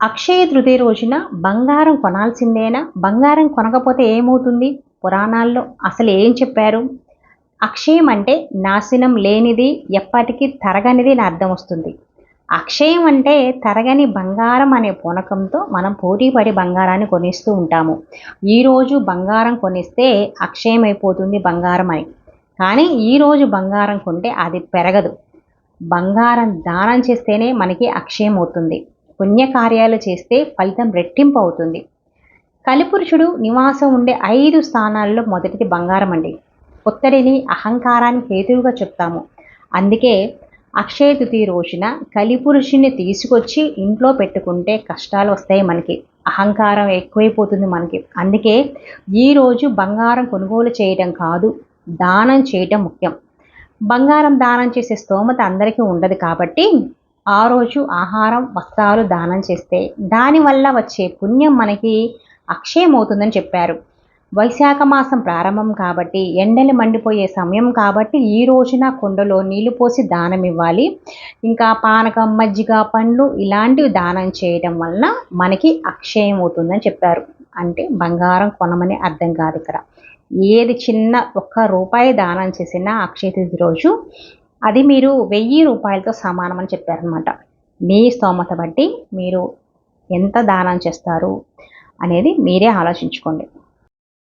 అక్షయ తృతీయ రోజున బంగారం కొనాల్సిందేనా? బంగారం కొనకపోతే ఏమవుతుంది? పురాణాల్లో అసలు ఏం చెప్పారు? అక్షయం అంటే నాశనం లేనిది ఎప్పటికీ తరగనిది అని అర్థం వస్తుంది. అక్షయం అంటే తరగని బంగారం అనే పూనకంతో మనం పోటీపడి బంగారాన్ని కొనిస్తూ ఉంటాము. ఈరోజు బంగారం కొనిస్తే అక్షయం అయిపోతుంది బంగారం అని. కానీ ఈరోజు బంగారం కొంటే అది పెరగదు. బంగారం దానం చేస్తేనే మనకి అక్షయం అవుతుంది. పుణ్యకార్యాలు చేస్తే ఫలితం రెట్టింపు అవుతుంది. కలిపురుషుడు నివాసం ఉండే ఐదు స్థానాల్లో మొదటిది బంగారం అండి. ఒత్తిడిని అహంకారానికి హేతువుగా చెప్తాము. అందుకే అక్షయ తృతీయ రోజున కలిపురుషుని తీసుకొచ్చి ఇంట్లో పెట్టుకుంటే కష్టాలు వస్తాయి మనకి. అహంకారం ఎక్కువైపోతుంది మనకి. అందుకే ఈరోజు బంగారం కొనుగోలు చేయడం కాదు దానం చేయటం ముఖ్యం. బంగారం దానం చేసే స్తోమత అందరికీ ఉండదు కాబట్టి ఆ రోజు ఆహారం వస్త్రాలు దానం చేస్తే దానివల్ల వచ్చే పుణ్యం మనకి అక్షయం అవుతుందని చెప్పారు. వైశాఖ మాసం ప్రారంభం కాబట్టి ఎండలు మండిపోయే సమయం కాబట్టి ఈ రోజున కుండలో నీళ్ళు పోసి దానం ఇవ్వాలి. ఇంకా పానకం మజ్జిగ పండ్లు ఇలాంటివి దానం చేయడం వలన మనకి అక్షయం అవుతుందని చెప్పారు. అంటే బంగారం కొనమని అర్థం కాదు ఇక్కడ. ఏది చిన్న ఒక్క రూపాయి దానం చేసినా అక్షయ తిథి రోజు అది మీరు వెయ్యి రూపాయలతో సమానం అని చెప్పారనమాట మీ స్తోమత బట్టి మీరు ఎంత దానం చేస్తారు అనేది మీరే ఆలోచించుకోండి.